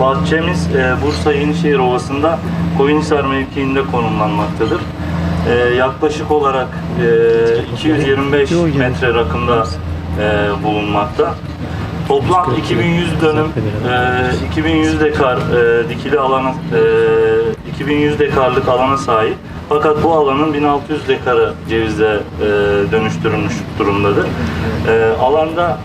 bahçemiz e, Bursa Yenişehir Ovası'nda Koyunhisar mevkiinde konumlanmaktadır. E, yaklaşık olarak e, 225 metre rakımda e, bulunmakta. Toplam 2100 dönüm, e, 2100 dekar e, dikili alana, e, 2100 dekarlık alana sahip. Fakat bu alanın 1600 dekarı cevize e, dönüştürülmüş durumdadır. E, alanda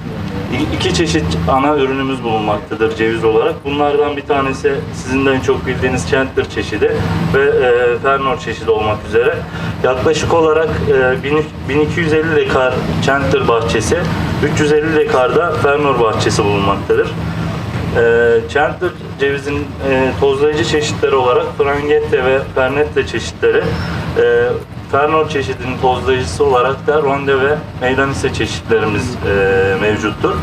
İki çeşit ana ürünümüz bulunmaktadır ceviz olarak. Bunlardan bir tanesi sizin de en çok bildiğiniz Chandler çeşidi ve e, Fernor çeşidi olmak üzere. Yaklaşık olarak e, bin- 1250 dekar Chandler bahçesi, 350 dekarda Fernor bahçesi bulunmaktadır. E, Chandler cevizin e, tozlayıcı çeşitleri olarak Frangette ve Pernette çeşitleri, e, Fernor çeşidinin tozlayıcısı olarak da Ronde ve Meylanise çeşitlerimiz e, mevcuttur.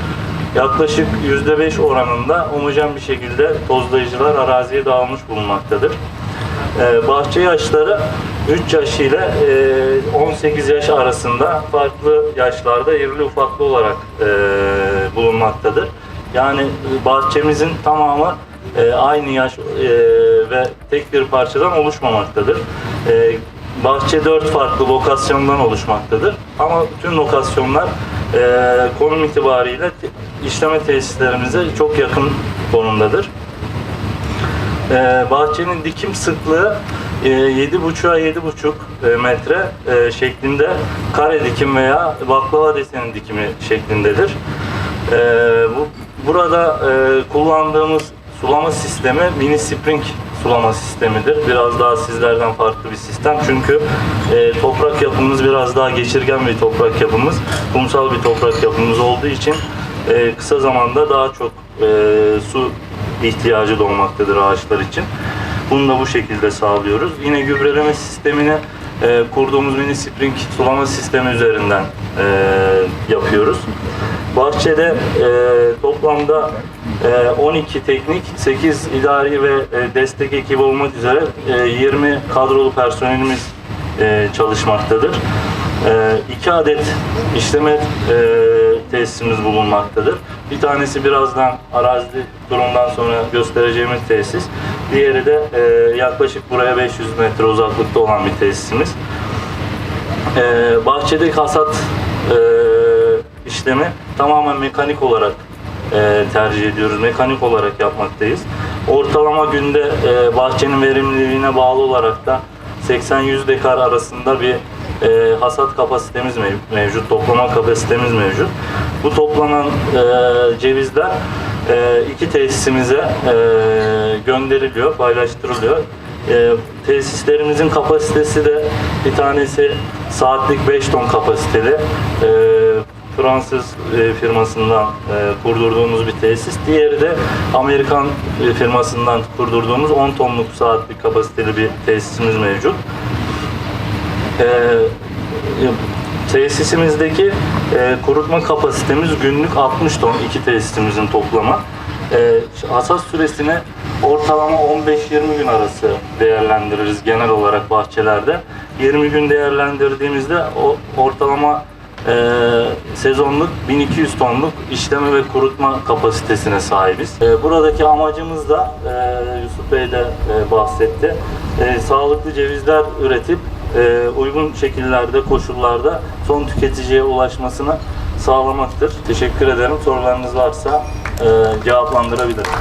Yaklaşık %5 oranında homojen bir şekilde tozlayıcılar araziye dağılmış bulunmaktadır. E, bahçe yaşları 3 yaş ile e, 18 yaş arasında farklı yaşlarda irili ufaklı olarak e, bulunmaktadır. Yani e, bahçemizin tamamı e, aynı yaş e, ve tek bir parçadan oluşmamaktadır. E, bahçe dört farklı lokasyondan oluşmaktadır. Ama bütün lokasyonlar e, konum itibariyle işleme tesislerimize çok yakın konumdadır. Ee, bahçenin dikim sıklığı e, 7,5'a 7,5 e, metre e, şeklinde kare dikim veya baklava deseni dikimi şeklindedir. Ee, bu Burada e, kullandığımız sulama sistemi mini spring sulama sistemidir. Biraz daha sizlerden farklı bir sistem. Çünkü e, toprak yapımız biraz daha geçirgen bir toprak yapımız. Kumsal bir toprak yapımız olduğu için e, kısa zamanda daha çok e, su ihtiyacı doğmaktadır ağaçlar için. Bunu da bu şekilde sağlıyoruz. Yine gübreleme sistemini e, kurduğumuz mini spring sulama sistemi üzerinden e, yapıyoruz. Bahçede e, toplamda e, 12 teknik, 8 idari ve e, destek ekibi olmak üzere e, 20 kadrolu personelimiz e, çalışmaktadır. E, iki adet işleme e, tesisimiz bulunmaktadır. Bir tanesi birazdan arazi durumdan sonra göstereceğimiz tesis. Diğeri de e, yaklaşık buraya 500 metre uzaklıkta olan bir tesisimiz. E, bahçedeki hasat e, işlemi tamamen mekanik olarak e, tercih ediyoruz. Mekanik olarak yapmaktayız. Ortalama günde e, bahçenin verimliliğine bağlı olarak da 80-100 dekar arasında bir e, hasat kapasitemiz mev- mevcut, toplama kapasitemiz mevcut. Bu toplanan e, cevizler e, iki tesisimize e, gönderiliyor, paylaştırılıyor. E, tesislerimizin kapasitesi de bir tanesi saatlik 5 ton kapasiteli. E, Fransız firmasından e, kurdurduğumuz bir tesis. Diğeri de Amerikan e, firmasından kurdurduğumuz 10 tonluk saatlik kapasiteli bir tesisimiz mevcut. Tesisimizdeki e, kurutma kapasitemiz günlük 60 ton iki tesisimizin toplamı. E, hasat süresini ortalama 15-20 gün arası değerlendiririz genel olarak bahçelerde. 20 gün değerlendirdiğimizde o ortalama e, sezonluk 1200 tonluk işleme ve kurutma kapasitesine sahibiz. E, buradaki amacımız da e, Yusuf Bey de e, bahsetti. E, sağlıklı cevizler üretip e, uygun şekillerde, koşullarda son tüketiciye ulaşmasını sağlamaktır. Teşekkür ederim. Sorularınız varsa e, cevaplandırabilirim.